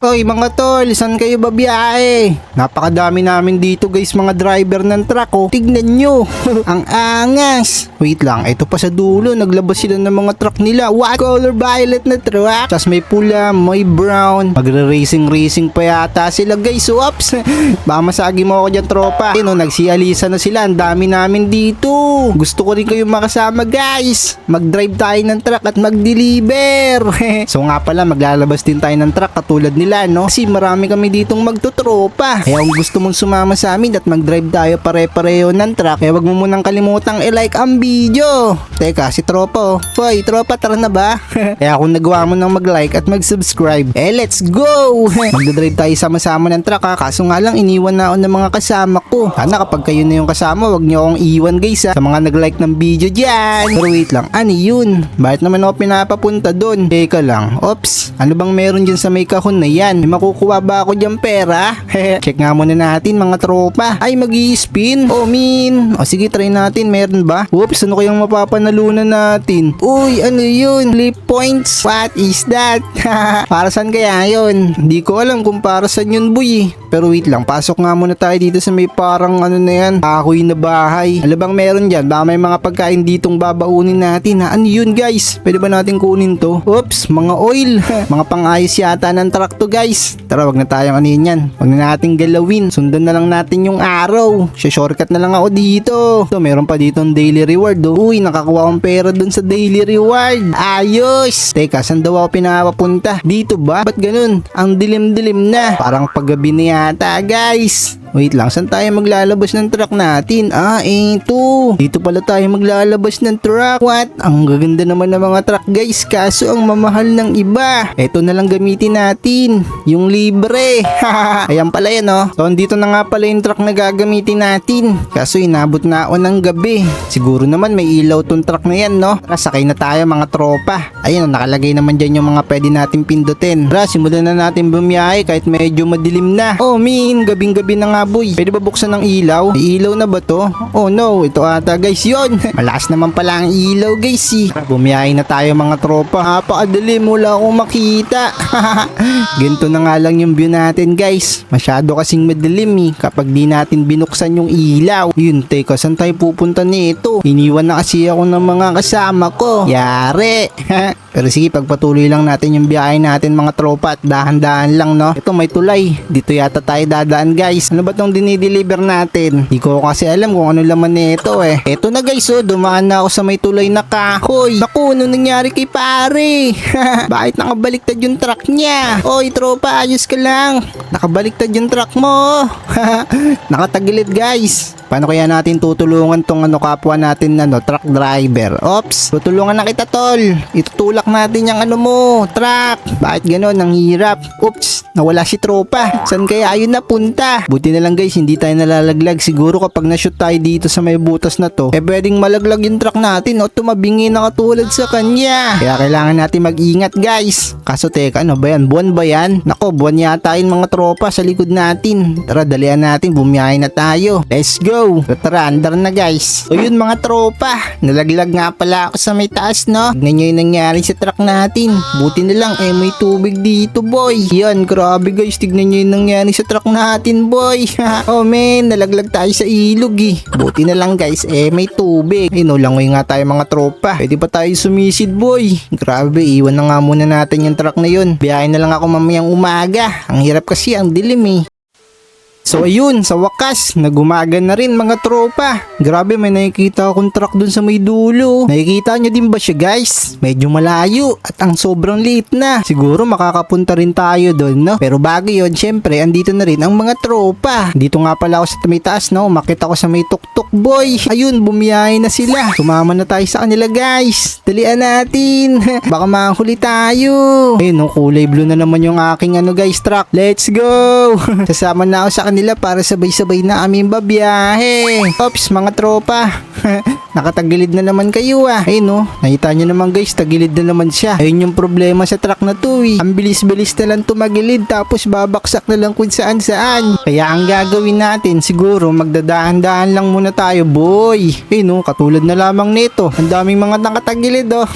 Hoy mga tol, saan kayo babiyahe? Napakadami namin dito guys mga driver ng truck oh. Tignan nyo, ang angas. Wait lang, ito pa sa dulo, naglabas sila ng mga truck nila. What? Color violet na truck. Tapos may pula, may brown. Magre-racing-racing pa yata sila guys. Oops, baka masagi mo ako dyan tropa. Ayun oh, nagsialisa na sila, ang dami namin dito. Gusto ko rin kayo makasama guys. Mag-drive tayo ng truck at mag-deliver. so nga pala, maglalabas din tayo ng truck katulad nila no? Kasi marami kami ditong magtutropa. Kaya kung gusto mong sumama sa amin at mag-drive tayo pare-pareho ng truck, kaya wag mo munang kalimutang i-like ang video. Teka, si tropa oh. Tropa, tara na ba? kaya kung nagawa mo nang mag-like at mag-subscribe, eh let's go! Magdadrive tayo sama-sama ng truck ha. Kaso nga lang, iniwan na ako ng mga kasama ko. Sana kapag kayo na yung kasama, wag niyo akong iwan guys ha. Sa mga nag-like ng video dyan. Pero wait lang, ano yun? Bakit naman ako pinapapunta doon? Teka lang, ops, ano bang meron dyan sa may kahon na yan? May makukuha ba ako dyan pera? Check nga muna natin mga tropa. Ay, mag spin Oh, min. O sige, try natin. Meron ba? Oops, ano kayang mapapanalunan natin? Uy, ano yun? Flip points. What is that? para saan kaya yun? Hindi ko alam kung para saan yun, boy. Pero wait lang, pasok nga muna tayo dito sa may parang ano na yan, kahoy na bahay. Ano bang meron dyan? Baka may mga pagkain ditong babaunin natin ha. Ano yun guys? Pwede ba natin kunin to? Oops, mga oil. mga pangayos yata ng truck to guys. Tara, wag na tayong ano yun yan. Wag na nating galawin. Sundan na lang natin yung araw. Shortcut na lang ako dito. So, meron pa dito daily reward. Oh. Uy, nakakuha akong pera dun sa daily reward. Ayos! Teka, saan daw ako pinapapunta? Dito ba? Ba't ganun? Ang dilim-dilim na. Parang paggabi na yata, guys. Wait lang, saan tayo maglalabas ng truck natin? Ah, ito. Dito pala tayo maglalabas ng truck. What? Ang gaganda naman ng mga truck guys. Kaso ang mamahal ng iba. Ito na lang gamitin natin. Yung libre. Ayan pala yan oh. So, dito na nga pala yung truck na gagamitin natin. Kaso inabot na ako ng gabi. Siguro naman may ilaw tong truck na yan no. Tara, sakay na tayo mga tropa. Ayun, nakalagay naman dyan yung mga pwede natin pindutin. Tara, simulan na natin bumiyahe kahit medyo madilim na. Oh, min, gabing-gabi na nga boy. Pwede ba buksan ng ilaw? May ilaw na ba to? Oh no, ito ata guys yon. Malakas naman pala ang ilaw guys eh. Bumiyahe na tayo mga tropa. Napakadilim, wala akong makita. Ganito na nga lang yung view natin guys. Masyado kasing madilim eh. Kapag di natin binuksan yung ilaw. Yun, teka, saan tayo pupunta nito? Iniwan na kasi ako ng mga kasama ko. Yare. Pero sige, pagpatuloy lang natin yung biyahe natin mga tropa at dahan-dahan lang no. Ito may tulay. Dito yata tayo dadaan guys. Ano ba tong dinideliver natin? Di ko kasi alam kung ano laman nito eh. Ito na guys oh, dumaan na ako sa may tulay na kahoy. Naku, ano nangyari kay pare? Bakit nakabaliktad yung truck niya? Oy tropa, ayos ka lang. Nakabaliktad yung truck mo. Nakatagilid guys. Paano kaya natin tutulungan tong ano kapwa natin ano, truck driver? Ops, tutulungan na kita tol. Itutulak natin yung ano mo, truck. Bakit ganon? Ang hirap. Oops, nawala si tropa. San kaya ayun na punta? Buti na lang guys, hindi tayo nalalaglag. Siguro kapag na-shoot tayo dito sa may butas na to, eh pwedeng malaglag yung truck natin o tumabingi na katulad sa kanya. Kaya kailangan natin mag-ingat guys. Kaso teka, ano ba yan? Buwan ba yan? Nako, buwan yata yung mga tropa sa likod natin. Tara, dalian natin. Bumiyahe na tayo. Let's go! Tara, andar na guys. So yun mga tropa, nalaglag nga pala ako sa may taas no. Nyo yung nangyari sa truck natin. Buti na lang eh may tubig dito boy. Yan, grabe guys, tignan nyo yung nangyari sa truck natin boy. oh man, nalaglag tayo sa ilog eh. Buti na lang guys, eh may tubig. Eh no, langoy nga tayo mga tropa. Pwede pa tayo sumisid boy. Grabe, iwan na nga muna natin yung truck na yun. Biyahe na lang ako mamayang umaga. Ang hirap kasi ang dilim eh. So ayun, sa wakas, nagumaga na rin mga tropa. Grabe, may nakikita akong truck dun sa may dulo. Nakikita nyo din ba siya guys? Medyo malayo at ang sobrang liit na. Siguro makakapunta rin tayo dun, no? Pero bago yun, syempre, andito na rin ang mga tropa. Dito nga pala ako sa may taas, no? Makita ko sa may tuktok boy. Ayun, bumiyahe na sila. Sumama na tayo sa kanila guys. Dalian natin. Baka mahuli tayo. Ayun, no, kulay blue na naman yung aking ano guys, truck. Let's go! Sasama na ako sa kanila para sabay-sabay na aming babiyahe. Ops, mga tropa. nakatagilid na naman kayo ah. Ayun no, nakita nyo naman guys, tagilid na naman siya. Ayun yung problema sa truck na to eh. Ang bilis-bilis na lang tumagilid tapos babaksak na lang kung saan saan. Kaya ang gagawin natin siguro magdadaan-daan lang muna tayo boy. Ayun no, katulad na lamang nito. Ang daming mga nakatagilid oh.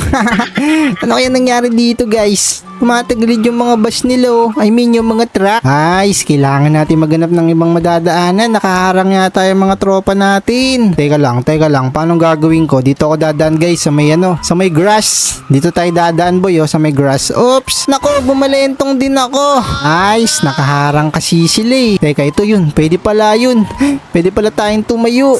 ano kaya nangyari dito guys? Tumatagilid yung mga bus nila oh. I mean yung mga truck. Guys, kailangan natin maghanap ng ibang madadaanan. Nakaharang yata yung mga tropa natin. Teka lang, teka lang. Paano gagawin ko? Dito ako dadaan guys sa may ano, sa may grass. Dito tayo dadaan boy oh, sa may grass. Oops, nako, bumalentong din ako. Guys, nakaharang kasi sila eh. Teka, ito yun. Pwede pala yun. Pwede pala tayong tumayo.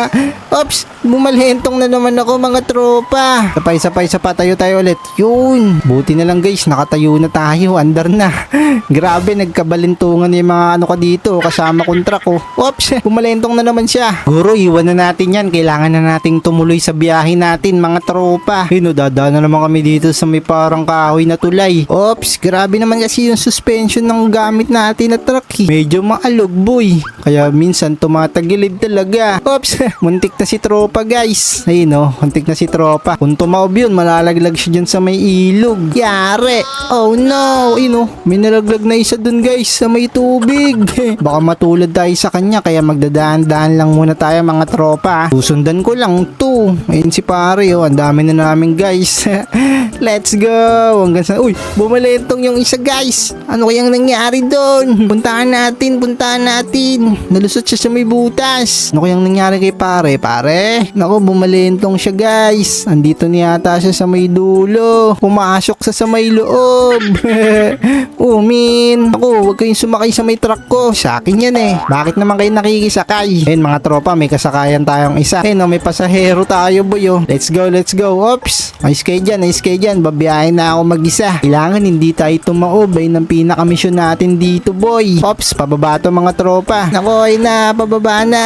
Oops, bumalentong na naman ako mga tropa. Sapay, sapay, sapa tayo tayo ulit. Yun. Buti na lang guys, nakatayo na tayo. Andar na. Grabe, nagkabalintungan yung mga ano ka dito. Kasama kontra ko. Oops, bumalentong na naman siya. Guro, iwan na natin yan. Kailangan na nating tumuloy sa biyahe natin mga tropa. Yun, oh, dadaan na naman kami dito sa may parang kahoy na tulay. Oops, grabe naman kasi yung suspension ng gamit natin na truck. eh. Medyo maalog boy. Kaya minsan tumatagilid talaga. Oops, muntik na si tropa guys. Ayun oh, muntik na si tropa. Kung tumaob yun, malalaglag siya dyan sa may ilog. Yare. Oh no. Ayun oh, may nalaglag na isa dun guys sa may tubig. Baka matulad tayo sa kanya kaya magdadaan-daan lang muna tayo mga tropa. Susundan ko lang to. Ayun si pare oh, ang dami na namin guys. Let's go. Hanggang sa, uy, bumalentong yung isa guys. Ano kayang nangyari doon? Puntahan natin, puntahan natin. Nalusot siya sa may butas. Ano kayang nangyari kay pare? Pare? Nako, bumalentong siya guys. Andito niya yata siya sa may dulo. Pumasok sa sa may loob. oh, min. Ako, huwag kayong sumakay sa may truck ko. Sa akin yan eh. Bakit naman kayo nakikisakay? Ayun mga tropa, may kasakayan tayong isa. Ayun, oh, may pasahero tayo boy oh. Let's go, let's go. Oops. Ayos kayo dyan, ayos kayo dyan. Babiyahin na ako mag-isa. Kailangan hindi tayo tumaob. Ayun ang pinakamisyon natin dito boy. Oops, pababa to mga tropa. Nako, ayun na, pababa na.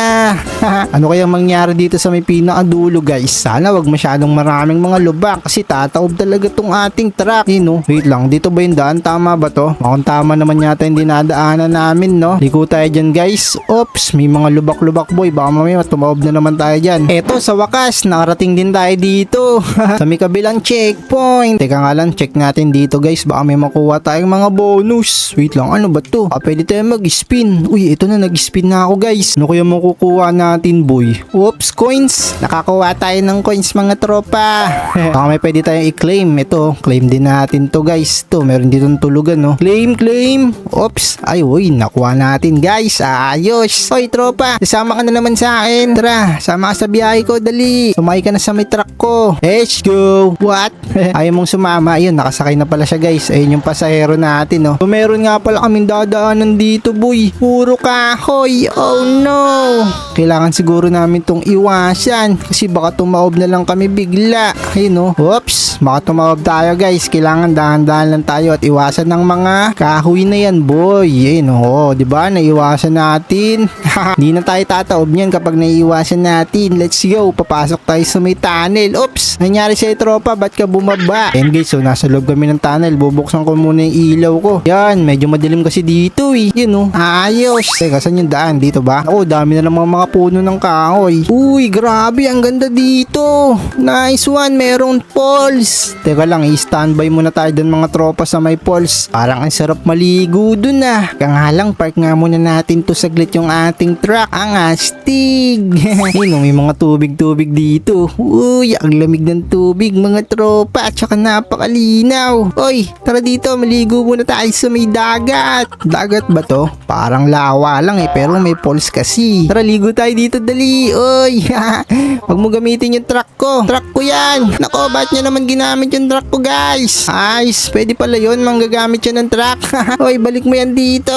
ano kayang mangyari dito sa may pinakadulo guys? Sana wag masyadong maraming mga lubak kasi tataob talaga tong ating truck. Yun no? Wait lang, dito ba yung daan? Tama ba to? Mukhang tama naman yata yung dinadaanan namin no? Liko tayo dyan guys. Oops, may mga lubak-lubak boy. Baka mamaya tumaob na naman tayo dyan. Eto, sa wakas, nakarating din tayo dito. sa may kabilang checkpoint. Teka nga lang, check natin dito guys. Baka may makuha tayong mga bonus. Wait lang, ano ba to? Ah, pwede tayo mag-spin. Uy, ito na, nag-spin na ako guys. Ano kaya makukuha natin boy? Oops, coins. Nakakuha tayo ng coins mga tropa. Baka may pwede tayong i-claim. Ito, claim din natin to guys. To, meron dito tulugan no. Claim, claim. Oops. Ay, uy, nakuha natin guys. Ayos. Hoy, tropa. Sasama ka na naman sa akin. Tara, sama ka sa biyahe ko. Dali. Sumakay ka na sa may truck ko. Let's go. What? Ayaw mong sumama. Ayun, nakasakay na pala siya guys. Ayun yung pasahero natin no. So, meron nga pala kaming dadaanan dito boy. Puro kahoy. Oh no. Kailangan siguro namin tong iwasan. Kasi baka tumaob na lang kami bigla. Ayun no. Oops. Baka tumaob tayo guys. Kailangan dahan-dahan lang tayo at iwasan ng mga kahoy na yan boy. Ayun oh. Diba? Naiwasan natin. Hindi na tayo tataob niyan kapag naiiwasan natin. Let's go. Papasok tayo sa may tunnel. Oops. Nangyari sa'yo tropa. Ba't ka bumaba? Ayan guys. So nasa loob kami ng tunnel. Bubuksan ko muna yung ilaw ko. Yan. Medyo madilim kasi dito eh. Yun oh. Ayos. Teka, saan yung daan? Dito ba? Ako, dami na lang mga, mga puno ng kahoy. Uy, grabe. Ang ganda dito. Nice one. Merong falls. Teka lang, i-standby muna tayo dun mga tropa sa may falls. Parang ang sarap maligo dun ah. Kaya nga lang, park nga muna natin to saglit yung ating truck. Ang astig. Ayun, oh, may mga tubig-tubig dito. Uy, ang lamig ng tubig mga tropa. At saka napakalinaw. Oy, tara dito, maligo muna tayo sa may dagat. Dagat ba to? Parang lawa lang eh, pero may falls kasi. Tara, ligo tayo dito, dali. Oy, wag mo gamitin yung truck ko. Truck ko yan. Nako, ba't nyo naman ginamit yung truck ko, guys? Ayos, pwede pala yun, manggagamit siya ng truck. Oy, balik mo yan dito.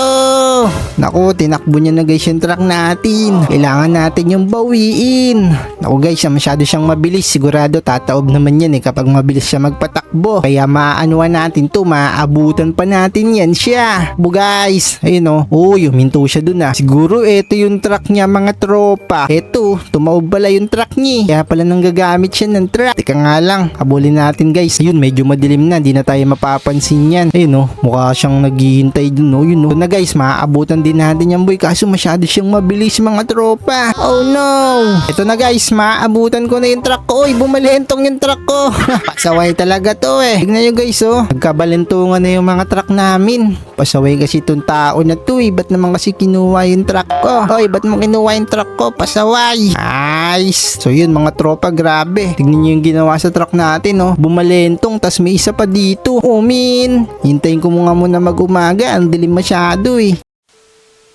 Nako, tinakbo niya na guys yung truck natin. Kailangan natin yung bawiin. Nako guys, masyado siyang mabilis. Sigurado tataob naman yan eh kapag mabilis siya magpatakbo. Kaya maanuan natin to, maaabutan pa natin yan siya. Bu guys, ayun o. Oh. Uy, huminto siya dun ah. Siguro ito yung truck niya mga tropa. Eto, tumaob pala yung truck niya. Kaya pala nang gagamit siya ng truck. Teka nga lang, habulin natin guys. Ayun, medyo madilim na. Di na tayo mapapansin yan. Ayun o, mukha siyang naghihintay dun o. Yun o. Ito na guys, maaabot maabutan din natin yan boy kaso masyado siyang mabilis mga tropa. Oh no! Ito na guys, maabutan ko na yung truck ko. Uy, bumalentong yung truck ko. Pasaway talaga to eh. Tignan nyo guys oh. Nagkabalentungan na yung mga truck namin. Pasaway kasi itong tao na to eh. Ba't naman kasi kinuha yung truck ko? Oy, ba't mo kinuha yung truck ko? Pasaway. Nice. So yun mga tropa, grabe. Tignan nyo yung ginawa sa truck natin oh. Bumalentong, tas may isa pa dito. Oh min. Hintayin ko mga muna mag-umaga. Ang dilim masyado eh.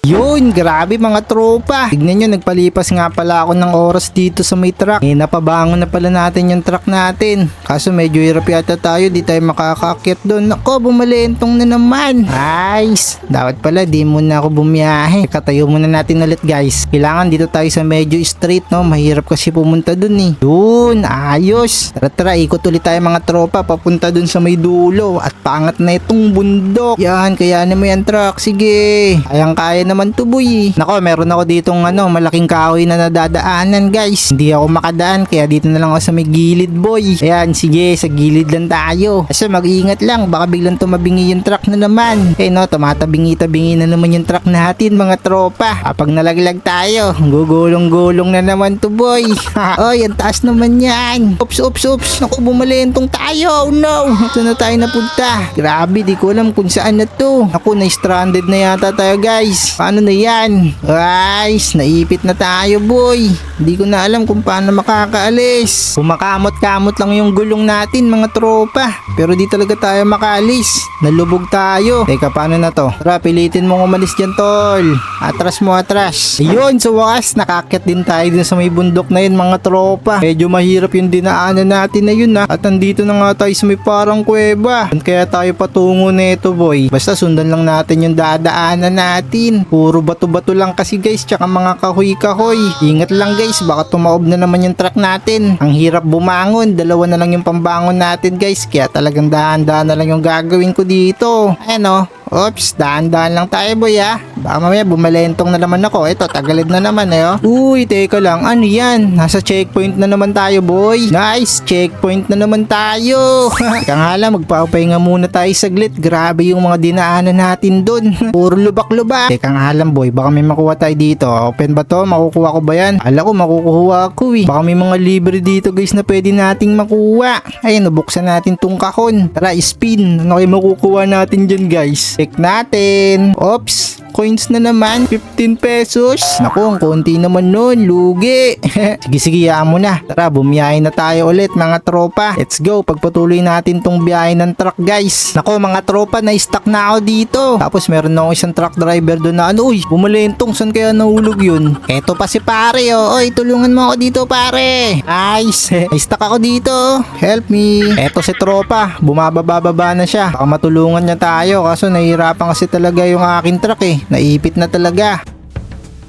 Yun, grabe mga tropa. Tignan nyo, nagpalipas nga pala ako ng oras dito sa may truck. Eh, napabangon na pala natin yung truck natin. Kaso medyo hirap yata tayo, di tayo makakakit doon. Nako, bumalentong na naman. Nice. Dapat pala, di muna ako bumiyahe. Katayo muna natin ulit guys. Kailangan dito tayo sa medyo straight, no? Mahirap kasi pumunta dun eh. Dun, ayos. Tara, tara, ikot ulit tayo mga tropa. Papunta dun sa may dulo. At paangat na itong bundok. Yan, kaya mo yan truck. Sige. Kayang-kaya naman to boy. Nako, meron ako ditong ano, malaking kahoy na nadadaanan guys. Hindi ako makadaan kaya dito na lang ako sa may gilid boy. Ayan, sige, sa gilid lang tayo. Kasi mag-iingat lang, baka biglang tumabingi yung truck na naman. Eh no, tumatabingi-tabingi na naman yung truck natin mga tropa. Kapag nalaglag tayo, gugulong-gulong na naman to boy. Oy, ang taas naman yan. Oops, oops, oops. Naku, bumalentong tayo. Oh, no. Ito na tayo napunta. Grabe, di ko alam kung saan na to. Naku, na-stranded na yata tayo guys. Paano na yan? Guys, naipit na tayo boy. Hindi ko na alam kung paano makakaalis. Kumakamot-kamot lang yung gulong natin mga tropa. Pero di talaga tayo makalis. Nalubog tayo. Teka, paano na to? Tara, pilitin mong umalis dyan tol. Atras mo, atras. Ayun, sa wakas, nakakit din tayo din sa may bundok na yun mga tropa. Medyo mahirap yung dinaanan natin na yun ha. At nandito na nga tayo sa may parang kuweba. Kaya tayo patungo na ito boy. Basta sundan lang natin yung dadaanan natin. Puro bato-bato lang kasi guys, tsaka mga kahoy-kahoy. Ingat lang guys, baka tumaob na naman yung truck natin. Ang hirap bumangon, dalawa na lang yung pambangon natin guys. Kaya talagang dahan-dahan na lang yung gagawin ko dito. Ayan o. Oops, dahan-dahan lang tayo boy ah. Baka mamaya bumalentong na naman ako. Ito, tagalid na naman eh oh. Uy, teka lang. Ano yan? Nasa checkpoint na naman tayo boy. Nice, checkpoint na naman tayo. Teka nga lang, magpapahinga muna tayo saglit. Grabe yung mga dinaanan natin dun. Puro lubak-lubak. Teka nga lang boy, baka may makuha tayo dito. Open ba to? Makukuha ko ba yan? Ala ko, makukuha ako eh. Baka may mga libre dito guys na pwede nating makuha. Ayun, nabuksan natin tong kahon. Tara, spin. Ano kayo makukuha natin dyan guys? Check natin. Oops, coins na naman. 15 pesos. Naku, ang konti naman nun. Lugi. sige, sige, yaan mo na. Tara, bumiyahe na tayo ulit mga tropa. Let's go. Pagpatuloy natin tong biyahe ng truck guys. Naku, mga tropa, na-stuck na ako dito. Tapos meron na isang truck driver doon na ano, uy, bumalentong. Saan kaya nahulog yun? Eto pa si pare, oh. Tulungan mo ako dito, pare. Nice. Na-stuck ako dito. Help me. Eto si tropa. Bumababa-baba na siya. Baka matulungan niya tayo. Kaso nahihirapan kasi talaga yung aking truck eh. Naipit na talaga.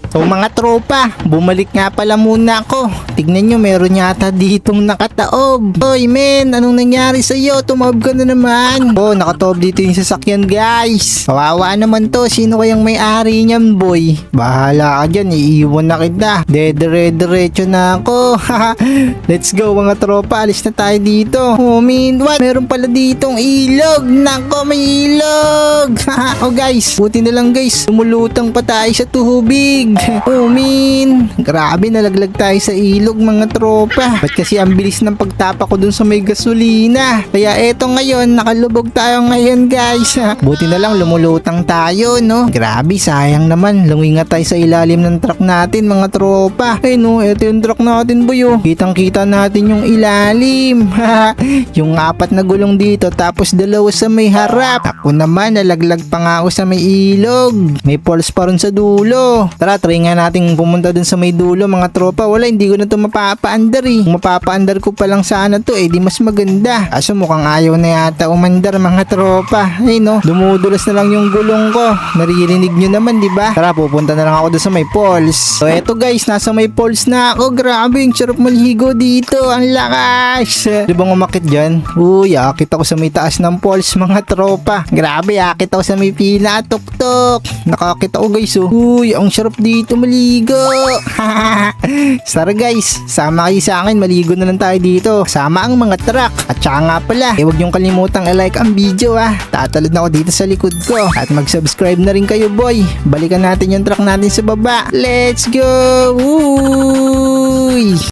So mga tropa, bumalik nga pala muna ako. Tignan nyo, meron yata ditong nakataob. Oy men, anong nangyari sa'yo? Tumaob ka na naman. Oh, nakataob dito yung sasakyan guys. Kawawa naman to, sino kayang may-ari niyan boy? Bahala ka dyan, iiwan na kita. Dedere-derecho na ako. Let's go mga tropa, alis na tayo dito. Oh min, what? Meron pala ditong ilog. Nako, may ilog. oh guys, buti na lang guys, lumulutang pa tayo sa tubig. Oh min, grabe nalaglag tayo sa ilog mga tropa. Ba't kasi ang bilis ng pagtapa ko dun sa may gasolina. Kaya eto ngayon, nakalubog tayo ngayon guys. Buti na lang lumulutang tayo no. Grabe, sayang naman. Lumingat tayo sa ilalim ng truck natin mga tropa. Ay no, eto yung truck natin boy oh. Kitang kita natin yung ilalim. yung apat na gulong dito tapos dalawa sa may harap. Ako naman, nalaglag pa nga ako sa may ilog. May pulse pa rin sa dulo. Tara, try nga nating pumunta dun sa may dulo mga tropa. Wala, hindi ko na to mapapa-under eh. Kung mapapa-under ko pa lang sana to eh, di mas maganda. Kaso mukhang ayaw na yata umandar mga tropa. Ay no, dumudulas na lang yung gulong ko. Naririnig nyo naman, di ba? Tara, pupunta na lang ako dun sa may pulse. So eto guys, nasa may pulse na ako. Grabe, yung sarap maligo dito. Ang lakas. Di ba umakit dyan? Uy, akit ako sa may taas ng pulse mga tropa. Grabe, akit ako sa may pila. Tok-tok. Nakakit ako guys oh. Uy, ang sarap dito dito maligo. Tara guys, sama kayo sa akin, maligo na lang tayo dito. Sama ang mga truck. At saka nga pala, eh, huwag niyong kalimutang i-like ang video ah. Tatalod na ako dito sa likod ko. At mag-subscribe na rin kayo boy. Balikan natin yung truck natin sa baba. Let's go! Woo!